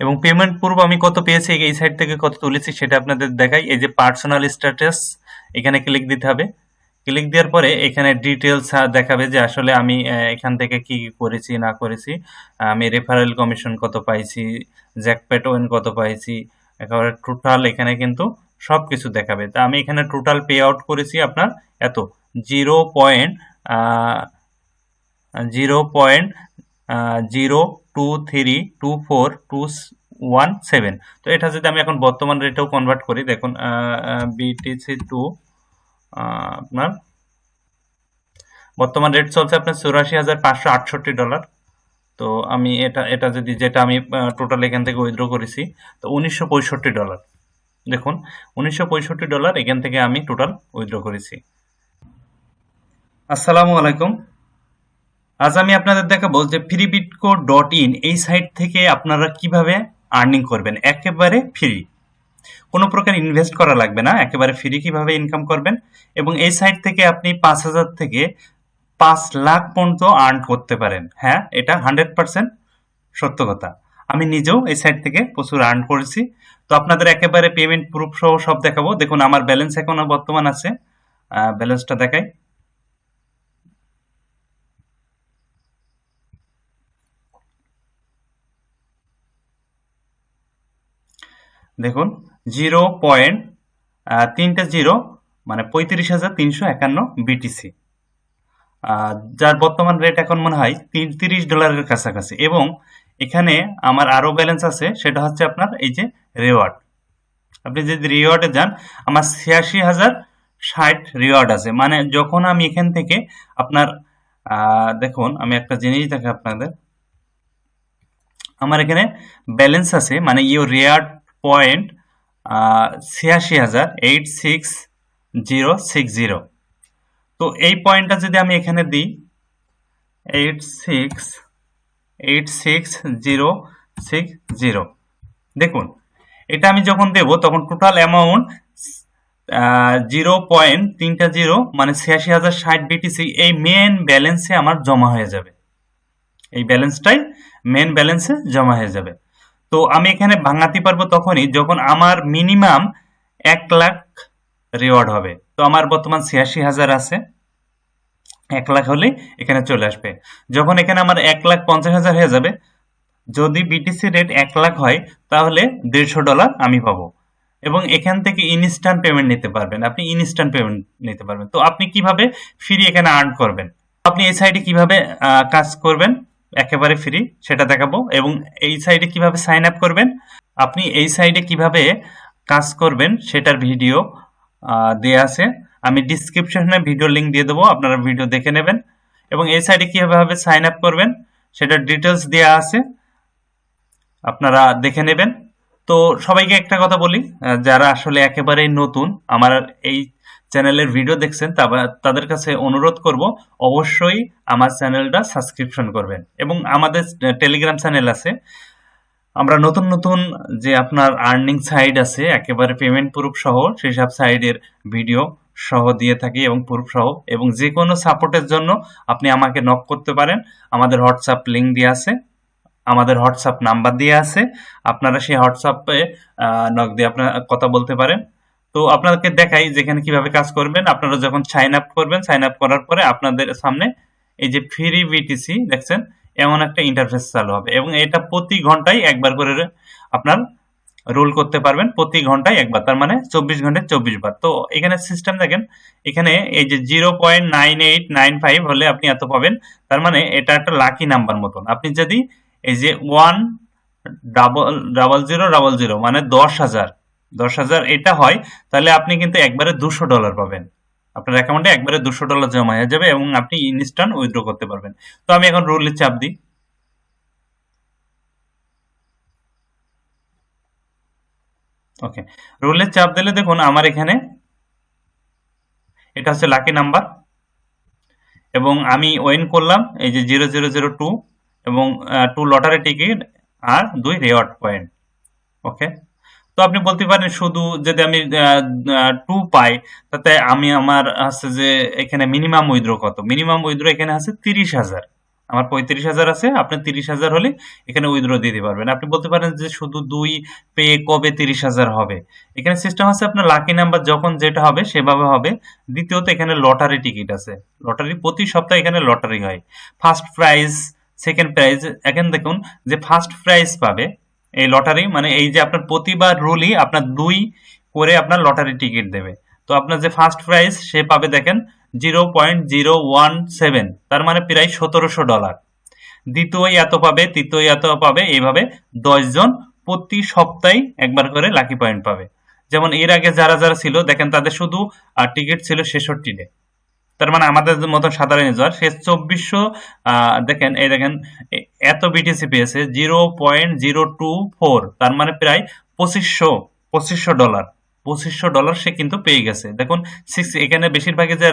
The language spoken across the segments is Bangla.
এবং পেমেন্ট পূর্ব আমি কত পেয়েছি, এই সাইড থেকে কত তুলেছি সেটা আপনাদের দেখাই। এই যে পার্সোনাল স্ট্যাটাস এখানে ক্লিক দিতে হবে। ক্লিক দেওয়ার পরে এখানে ডিটেলস দেখাবে যে আসলে আমি এখান থেকে কি করেছি, না করেছি। আমি রেফারেল কমিশন কত পাইছি জ্যাকপেট ওয়েন কত পাইছি, একেবারে টোটাল এখানে কিন্তু সব কিছু দেখাবে। তা আমি এখানে টোটাল পে আউট করেছি আপনার এত zero point zero point zero two three two four two one seven তো এটা যদি আমি এখন বর্তমান রেটেও কনভার্ট করি, দেখুন বিটিসি টু আপনার বর্তমান রেট চলছে আপনার চুরাশি হাজার পাঁচশো আটষট্টি ডলার তো আমি এটা এটা যদি, যেটা আমি টোটাল এখান থেকে উইথড্র করেছি, তো উনিশশো পঁয়ষট্টি ডলার দেখুন, উনিশশো পঁয়ষট্টি ডলার এখান থেকে আমি টোটাল উইথড্র করেছি। আসসালামু আলাইকুম। আজ আমি আপনাদের দেখাবো যে ফ্রিবিটকো ডট ইন এই সাইট থেকে আপনারা কীভাবে আর্নিং করবেন, একেবারে ফ্রি কোনো প্রকার ইনভেস্ট করা লাগবে না, একেবারে ফ্রি কীভাবে ইনকাম করবেন? এবং এই সাইট থেকে আপনি পাঁচ হাজার থেকে পাঁচ লাখ পর্যন্ত আর্ন করতে পারেন। হ্যাঁ এটা হান্ড্রেড পার্সেন্ট সত্য কথা। আমি নিজেও এই সাইট থেকে প্রচুর আর্ন করেছি। তো আপনাদের একেবারে পেমেন্ট প্রুফ সহ সব দেখাবো। দেখুন, আমার ব্যালেন্স এখনও বর্তমান আছে। ব্যালেন্সটা দেখাই। দেখুন, জিরো পয়েন্ট তিনটে জিরো মানে পঁয়ত্রিশ হাজার তিনশো একান্ন বিটিসি যার বর্তমান রেট এখন মনে হয় তিরিশ ডলারের কাছাকাছি। এবং এখানে আমার আরও ব্যালেন্স আছে, সেটা হচ্ছে আপনার এই যে রিওয়ার্ড আপনি যদি রিওয়ার্ডে যান, আমার ছিয়াশি হাজার ষাট রিওয়ার্ড আছে। মানে যখন আমি এখান থেকে আপনার দেখুন, আমি একটা জিনিস দেখে আপনাদের। আমার এখানে ব্যালেন্স আছে মানে ইউ রিয়ার্ড পয়েন্ট ছিয়াশি হাজার eight six zero six zero তো এই পয়েন্টটা যদি আমি এখানে দিই eight six eight six zero six zero দেখুন, এটা আমি যখন দেব, তখন টোটাল অ্যামাউন্ট জিরো পয়েন্ট তিনটা জিরো মানে ছিয়াশি হাজার ষাট বিটিসি এই মেন ব্যালেন্সে আমার জমা হয়ে যাবে। এই ব্যালেন্সটাই মেন ব্যালেন্সে জমা হয়ে যাবে। তো আমি এখানে ভাঙাতে পারব তখনই যখন আমার মিনিমাম এক লাখ রিওয়ার্ড হবে। তো আমার বর্তমান ছিয়াশি হাজার আছে। এক লাখ হলে এখানে চলে আসবে। যখন এখানে আমার এক লাখ পঞ্চাশ হাজার হয়ে যাবে, যদি বিটিসি রেট এক লাখ হয়, তাহলে দেড়শো ডলার আমি পাবো। এবং এখান থেকে ইনস্ট্যান্ট পেমেন্ট নিতে পারবেন। আপনি ইনস্ট্যান্ট পেমেন্ট নিতে পারবেন। তো আপনি কীভাবে ফ্রি এখানে আর্ন করবেন? আপনি এই সাইডে কীভাবে কাজ করবেন? একেবারে ফ্রি সেটা দেখাবো। এবং এই সাইডে কীভাবে সাইন আপ করবেন, আপনি এই সাইডে কীভাবে কাজ করবেন, সেটার ভিডিও দেওয়া আছে। আমি ডিসক্রিপশনে ভিডিও লিঙ্ক দিয়ে দেবো, আপনারা ভিডিও দেখে নেবেন। এবং এই সাইডে কীভাবে সাইন আপ করবেন, সেটার ডিটেলস দেওয়া আছে। আপনারা দেখে নেবেন। তো সবাইকে একটা কথা বলি যারা আসলে একেবারেই নতুন আমার এই চ্যানেলের ভিডিও দেখছেন তাদের কাছে অনুরোধ করব, অবশ্যই আমার চ্যানেলটা সাবস্ক্রিপশন করবেন। এবং আমাদের টেলিগ্রাম চ্যানেল আছে। আমরা নতুন নতুন যে আপনার আর্নিং সাইড আছে, একেবারে পেমেন্ট প্রুফ সহ, সেই সব সাইডের ভিডিও সহ দিয়ে থাকি এবং প্রুফ সহ। এবং যে কোনো সাপোর্টের জন্য আপনি আমাকে নক করতে পারেন। আমাদের হোয়াটসঅ্যাপ লিঙ্ক দিয়ে আছে। আমাদের হোয়াটসঅ্যাপ নাম্বার দিয়ে আছে। আপনারা সেই হোয়াটসঅ্যাপে নক দিয়ে আপনারা কথা বলতে পারেন। তো আপনাদেরকে দেখাই যেখানে কীভাবে কাজ করবেন। আপনারা যখন সাইন আপ করবেন সাইন আপ করার পরে আপনাদের সামনে এই যে ফ্রি বিটিসি দেখছেন? এমন একটা ইন্টারফেস চালু হবে এবং এটা প্রতি ঘন্টায় একবার করে আপনার রোল করতে পারবেন। প্রতি ঘন্টায় একবার, তার মানে চব্বিশ ঘন্টায় চব্বিশ বার। তো এখানে সিস্টেম দেখেন, এখানে এই যে zero point nine eight nine five হলে আপনি এত পাবেন। তার মানে এটা একটা লাকি নাম্বার মতন। আপনি যদি এই যে one double double zero double zero মানে দশ হাজার। দশ হাজার এটা হয়, তাহলে আপনি কিন্তু একবারে দুশো ডলার পাবেন। আপনার অ্যাকাউন্টে একবারে দুশো ডলার জমা হয়ে যাবে এবং আপনি ইনস্ট্যান্ট উইথড্র করতে পারবেন। তো আমি এখন রুলের চাপ দিই। ওকে রুলের চাপ দিলে দেখুন আমার এখানে এটা হচ্ছে লাকি নাম্বার এবং আমি ওয়েন করলাম, এই যে জিরো জিরো জিরো টু এবং টু লটারি টিকিট আর দুই রেওয়ার্ড পয়েন্ট ওকে তো আপনি বলতে পারেন শুধু যদি আমি টু পাই, তাতে আমি আমার আছে যে এখানে মিনিমাম উইথড্র কত? মিনিমাম উইথড্র এখানে আছে তিরিশ হাজার। আমার পঁয়ত্রিশ হাজার আছে, আপনি তিরিশ হাজার হলে এখানে উইথড্র দিতে পারবেন। আপনি বলতে পারেন যে শুধু দুই পে কবে তিরিশ হাজার হবে? এখানে সিস্টেম আছে আপনার লাকি নাম্বার যখন যেটা হবে সেভাবে হবে। দ্বিতীয়ত এখানে লটারি টিকিট আছে। লটারি প্রতি সপ্তাহে এখানে লটারি হয়। ফার্স্ট প্রাইজ সেকেন্ড প্রাইজ এখন দেখুন, যে ফার্স্ট প্রাইজ পাবে এই লটারি মানে এই যে আপনার প্রতিবার রুলই আপনার দুই করে আপনার লটারি টিকিট দেবে। তো আপনার যে ফার্স্ট প্রাইজ সে পাবে দেখেন zero point zero one seven তার মানে প্রায় সতেরোশো ডলার দ্বিতীয় এত পাবে তৃতীয় এত পাবে, এইভাবে দশজন প্রতি সপ্তাহে একবার করে লাকি পয়েন্ট পাবে। যেমন এর আগে যারা যারা ছিল, দেখেন তাদের শুধু টিকিট ছিল ছেষট্টি ডে তার মানে আমাদের মতো সাধারণ ইউজার সে চব্বিশশো দেখেন, এই দেখেন এত বিটিসি পেয়েছে zero point zero two four তার মানে প্রায় পঁচিশশো পঁচিশশো ডলার পঁচিশশো ডলার সে কিন্তু পেয়ে গেছে। দেখুন সিক্স এখানে বেশিরভাগই যে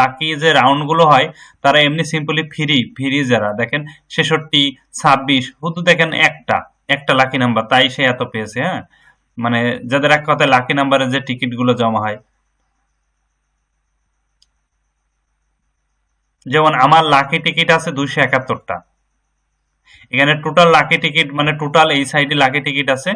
লাকি যে রাউন্ডগুলো হয়, তারা এমনি সিম্পলি ফ্রি ফ্রি যারা। দেখেন, ছেষট্টি, ছাব্বিশ শুধু দেখেন একটা একটা লাকি নাম্বার তাই সে এত পেয়েছে হ্যাঁ? মানে যাদের এক কথায় লাকি নাম্বারের যে টিকিটগুলো জমা হয় যেমন আমার লাকি টিকিট আছে দুইশো একাত্তরটা। এখানে টোটাল লাকি টিকিট মানে টোটাল এই সাইডে লাকি টিকিট আছে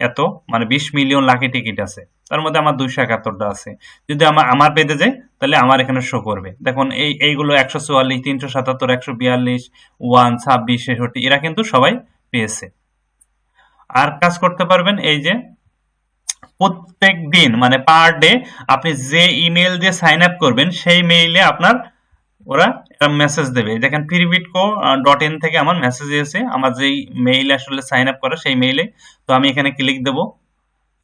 এত মানে বিশ মিলিয়ন লাকি টিকিট আছে। তার মধ্যে আমার দুইশো একাত্তরটা আছে। যদি আমার আমার পেতে যায়, তাহলে আমার এখানে শো করবে। দেখুন, এই, এইগুলো একশো চুয়াল্লিশ, তিনশো সাতাত্তর, একশো বিয়াল্লিশ ওয়ান ছাব্বিশ, ছেষট্টি, এরা কিন্তু সবাই পেয়েছে। আর কাজ করতে পারবেন এই যে প্রত্যেক দিন মানে পার ডে আপনি যে ইমেল দিয়ে সাইন আপ করবেন, সেই মেইলে আপনার ওরা মেসেজ দেবে। দেখেন ফ্রিবিটকো ডট ইন থেকে আমার মেসেজ এসে আমার যেই মেইল আসলে সাইন আপ করা, সেই মেইলে তো আমি এখানে ক্লিক দেব।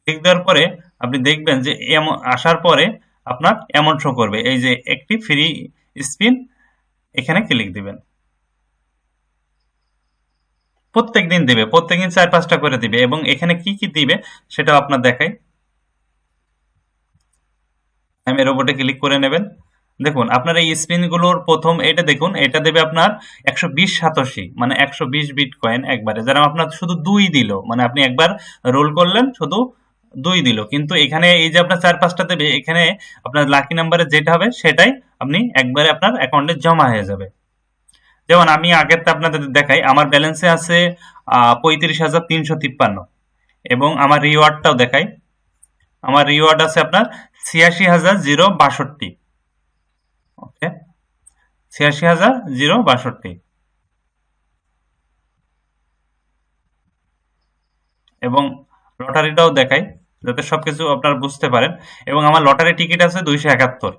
ক্লিক দেওয়ার পরে আপনি দেখবেন যে এমন, আসার পরে আপনার এমন শো করবে। এই যে একটি ফ্রি স্পিন এখানে ক্লিক দিবেন। প্রত্যেক দিন দেবে প্রত্যেক দিন চার পাঁচটা করে দিবে এবং এখানে কি কি দিবে, সেটাও আপনার দেখাই আমি রোবটে ক্লিক করে নেবেন। দেখুন, আপনার এই স্পিনগুলোর প্রথম এটা দেখুন, এটা দেবে আপনার একশো বিশ সাতশি মানে একশো বিশ বিট কয়েন একবারে। যারা আপনার শুধু দুই দিল মানে আপনি একবার রোল করলেন, শুধু দুই দিল। কিন্তু এখানে এই যে আপনার চার পাঁচটা দেবে, এখানে আপনার লাকি নাম্বারে যেটা হবে, সেটাই আপনি একবারে আপনার অ্যাকাউন্টে জমা হয়ে যাবে। যেমন আমি আগেরটা আপনাদের দেখাই, আমার ব্যালেন্সে আছে পঁয়ত্রিশ হাজার তিনশো তিপ্পান্ন। এবং আমার রিওয়ার্ডটাও দেখাই। আমার রিওয়ার্ড আছে আপনার ছিয়াশি হাজার জিরো বাষট্টি। ওকে ছিয়াশি হাজার জিরো বাষট্টি। এবং লটারিটাও দেখাই, যাতে সবকিছু আপনারা বুঝতে পারেন। এবং আমার লটারি টিকিট আছে দুইশো একাত্তর।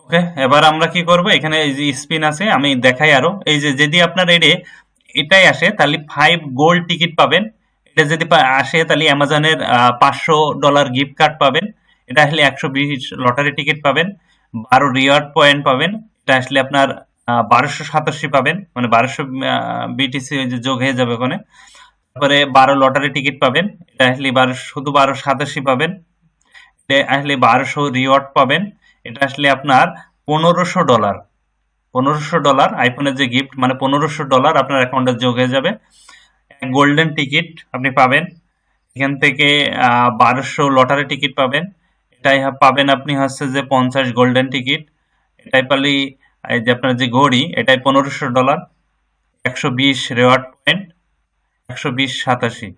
ওকে এবার আমরা কি করব? এখানে এই যে স্পিন আছে, আমি দেখাই আরও। এই যে, যদি আপনার এডে এটাই আসে, তাহলে ফাইভ গোল্ড টিকিট পাবেন। এটা যদি আসে, তাহলে অ্যামাজনের পাঁচশো ডলার গিফট কার্ড পাবেন। এটা আসলে একশো বিশ লটারি টিকিট পাবেন। বারো রিওয়ার্ড পয়েন্ট পাবেন। এটা আসলে আপনার বারোশো সাতাশি পাবেন। মানে বারোশো বিটিসি যোগ হয়ে যাবে ওখানে। তারপরে বারো লটারি টিকিট পাবেন। এটা আসলে বারো, শুধু বারো সাতাশি পাবেন। আসলে বারোশো রিওয়ার্ড পাবেন। এটা আসলে আপনার পনেরোশো ডলার পনেরোশো ডলার আইফোনের যে গিফট মানে পনেরোশো ডলার আপনার অ্যাকাউন্টে যোগ হয়ে যাবে। গোল্ডেন টিকিট আপনি পাবেন। এখান থেকে বারোশো লটারি টিকিট পাবেন। এটাই পাবেন আপনি হচ্ছে যে পঞ্চাশ গোল্ডেন টিকিট এটাই পালি, এই যে আপনার যে ঘড়ি, এটাই পনেরোশো ডলার। একশো বিশ রেওয়ার্ড পয়েন্ট একশো বিশ সাতাশি।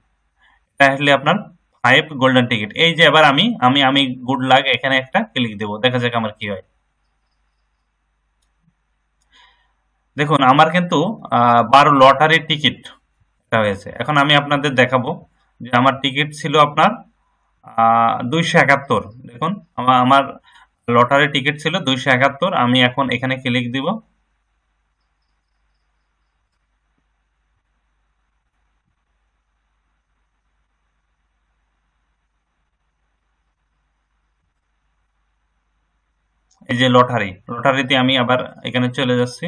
এটা আসলে আপনার ফাইভ গোল্ডেন টিকিট এই যে এবার আমি আমি আমি গুড লাক এখানে একটা ক্লিক দেবো। দেখা যাক আমার কি হয়। দেখুন, আমার কিন্তু বারো লটারির টিকিট হয়েছে। এখন আমি আপনাদের দেখাবো যে আমার টিকিট ছিল আপনার দুইশো একাত্তর। দেখুন আমার লটারি টিকিট ছিল দুইশো একাত্তর। আমি এখন এখানে ক্লিক দিব। এই যে লটারি, লটারিতে আমি আবার এখানে চলে যাচ্ছি।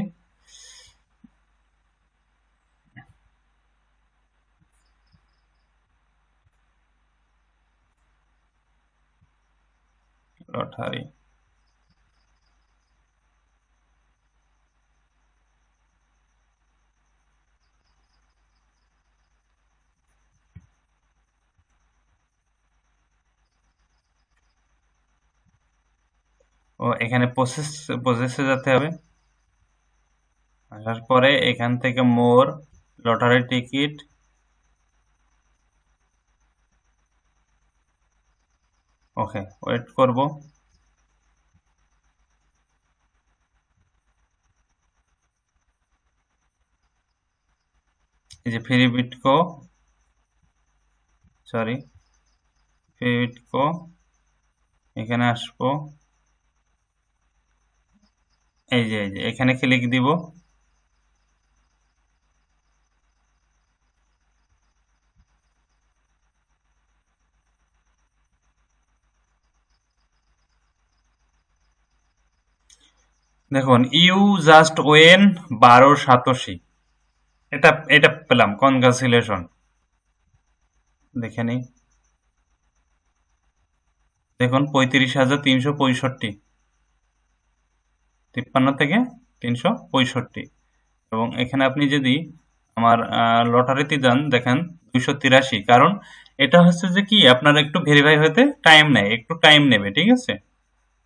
লটারি ও এখানে প্রসেস প্রসেসে যেতে হবে। আসার পরে এখান থেকে more lottery ticket okay, wait করব। এই যে ফ্রি বিটকো সরি, ফ্রি বিটকো এখানে আসব। এই যে এই যে, এখানে ক্লিক দিব। দেখুন, ইউ জাস্ট ওয়েন বারো সাতশি। এটা এটা পেলাম, কনগ্রাচুলেশন। দেখে নিই। দেখুন, পঁয়ত্রিশ হাজার তিনশো পঁয়ষট্টি। তিপ্পান্ন থেকে তিনশো পঁয়ষট্টি। এবং এখানে আপনি যদি আমার লটারিতে যান, দেখেন, দুইশো তিরাশি। কারণ এটা হচ্ছে যে কি, আপনার একটু ভেরিফাই হতে টাইম নেয়, একটু টাইম নেবে, ঠিক আছে?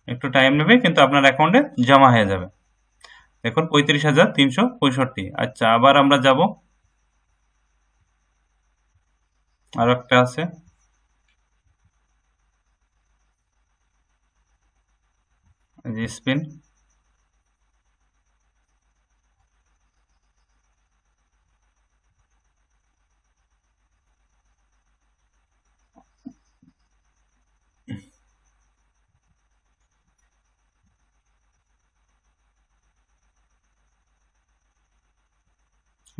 একটু টাইম নেবে, কিন্তু আপনার অ্যাকাউন্টে জমা হয়ে যাবে। দেখুন, পঁয়ত্রিশ হাজার তিনশো পঁয়ষট্টি। আচ্ছা আবার আমরা যাব। আরও একটা আছে। স্পিন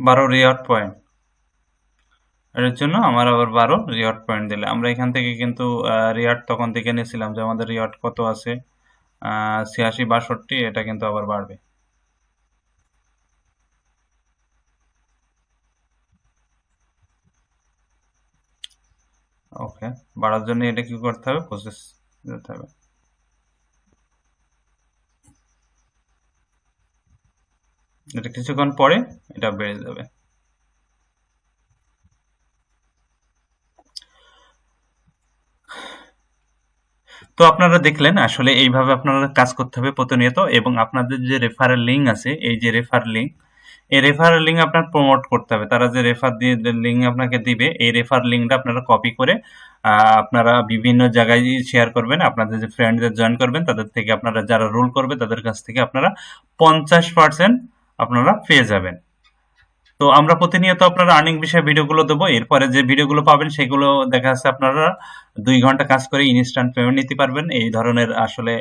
বারো রিওয়ার্ড পয়েন্ট। এর জন্য আমার আবার বারো রিওয়ার্ড পয়েন্ট দিলে। আমরা এখান থেকে কিন্তু রিওয়ার্ড তখন দেখে নিয়েছিলাম যে আমাদের রিওয়ার্ড কত আছে। ছিয়াশি বাষট্টি, এটা কিন্তু আবার বাড়বে। ওকে, বাড়ার জন্য এটা কি করতে হবে? প্রসেস যেতে হবে। এটা কিছুক্ষণ পরে এটা বেড়ে যাবে। তো আপনারা দেখলেন, আসলে এইভাবে আপনারা কাজ করতে হবে প্রতিনিয়ত এবং আপনাদের যে রেফারেল লিঙ্ক আছে, এই যে রেফার লিঙ্ক এই রেফার লিঙ্ক আপনার প্রমোট করতে হবে। তারা যে রেফার দিয়ে লিঙ্ক আপনাকে দিবে, এই রেফার লিঙ্কটা আপনারা কপি করে আপনারা বিভিন্ন জায়গায় শেয়ার করবেন। আপনাদের যে ফ্রেন্ডদের জয়েন করবেন, তাদের থেকে আপনারা যারা রোল করবে, তাদের কাছ থেকে আপনারা পঞ্চাশ পার্সেন্ট আপনারা পেয়ে যাবেন। তো আমরা প্রতিনিয়ত আপনারা আর্নিং বিষয়ে ভিডিওগুলো দেবো। এরপরে যে ভিডিওগুলো পাবেন, সেগুলো দেখা যাচ্ছে আপনারা দুই ঘণ্টা কাজ করে ইনস্ট্যান্ট পেমেন্ট নিতে পারবেন। এই ধরনের আসলে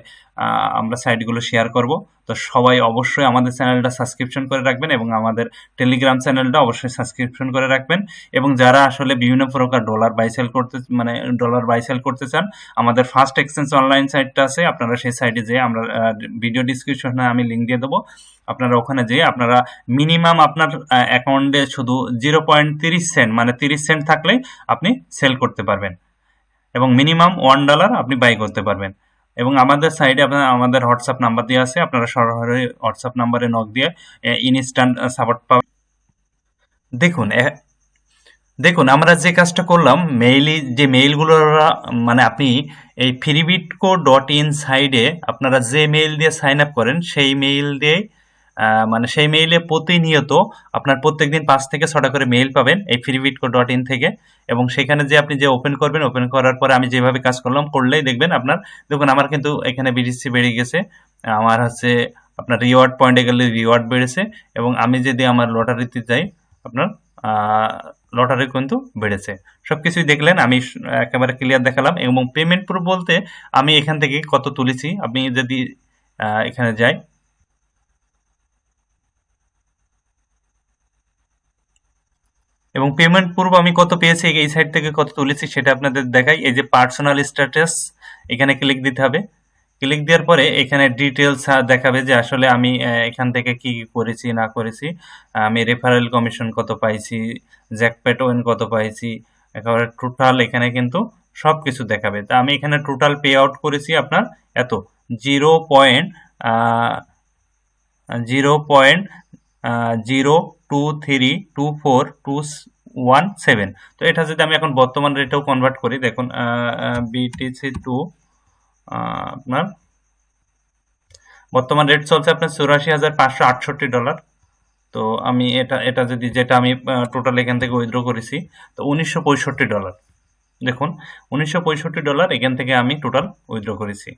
আমরা সাইটগুলো শেয়ার করব। তো সবাই অবশ্যই আমাদের চ্যানেলটা সাবস্ক্রিপশন করে রাখবেন এবং আমাদের টেলিগ্রাম চ্যানেলটা অবশ্যই সাবস্ক্রিপশন করে রাখবেন। এবং যারা আসলে বিভিন্ন প্রকার ডলার বাইসেল করতে মানে ডলার বাইসেল করতে চান, আমাদের ফার্স্ট এক্সচেঞ্জ অনলাইন সাইটটা আছে। আপনারা সেই সাইটে যেয়ে আমরা ভিডিও ডিসক্রিপশনে আমি লিঙ্ক দিয়ে দেবো। আপনারা ওখানে যেয়ে আপনারা মিনিমাম আপনার অ্যাকাউন্টে শুধু জিরো পয়েন্ট তিরিশ সেন্ট মানে তিরিশ সেন্ট থাকলেই আপনি সেল করতে পারবেন। এবং মিনিমাম ওয়ান ডলার আপনি বাই করতে পারবেন। এবং আমাদের সাইডে আপনার, আমাদের হোয়াটসঅ্যাপ নাম্বার দিয়ে আছে, আপনারা সরাসরি হোয়াটসঅ্যাপ নাম্বারে নক দিয়ে ইনস্ট্যান্ট সাপোর্ট পাবেন। দেখুন দেখুন, আমরা যে কাজটা করলাম মেইলি যে মেইলগুলো মানে আপনি এই ফ্রিবিটকো ডট ইন সাইডে আপনারা যে মেইল দিয়ে সাইন আপ করেন, সেই মেইল দিয়ে মানে সেই মেইলে প্রতিনিয়ত আপনার প্রত্যেক দিন পাঁচ থেকে ছটা করে মেইল পাবেন এই ফ্রিবিটকো ডট ইন থেকে। এবং সেখানে যে আপনি যে ওপেন করবেন ওপেন করার পরে আমি যেভাবে কাজ করলাম, করলেই দেখবেন আপনার, দেখুন আমার কিন্তু এখানে বিডিসি বেড়ে গেছে। আমার হচ্ছে আপনার রিওয়ার্ড পয়েন্টে গেলে রিওয়ার্ড বেড়েছে এবং আমি যদি আমার লটারিতে যাই, আপনার লটারি কিন্তু বেড়েছে। সব কিছুই দেখলেন, আমি একেবারে ক্লিয়ার দেখালাম এবং পেমেন্ট প্রুফ বলতে আমি এখান থেকে কত তুলেছি। আপনি যদি এখানে যাই এবং পেমেন্ট পূর্ব আমি কত পেয়েছি, এই সাইট থেকে কত তুলেছি সেটা আপনাদের দেখাই। এই যে পার্সোনাল স্ট্যাটাস এখানে ক্লিক দিতে হবে। ক্লিক দেওয়ার পরে এখানে ডিটেলস দেখাবে যে আসলে আমি এখান থেকে কি করেছি, না করেছি। আমি রেফারেল কমিশন কত পাইছি জ্যাকপ্যাট ওয়েন কত পাইছি, একেবারে টোটাল এখানে কিন্তু সব কিছু দেখাবে। তা আমি এখানে টোটাল পে আউট করেছি আপনার এত zero point zero point zero two three two four two one seven তো এটা যদি আমি এখন বর্তমান রেটেও কনভার্ট করি, দেখুন বিটিসি টু আপনার বর্তমান রেট চলছে আপনার চুরাশি হাজার পাঁচশো আটষট্টি ডলার তো আমি এটা এটা যদি, যেটা আমি টোটাল এখান থেকে উইথড্র করেছি, তো উনিশশো পঁয়ষট্টি ডলার দেখুন, উনিশশো পঁয়ষট্টি ডলার এখান থেকে আমি টোটাল উইথড্র করেছি।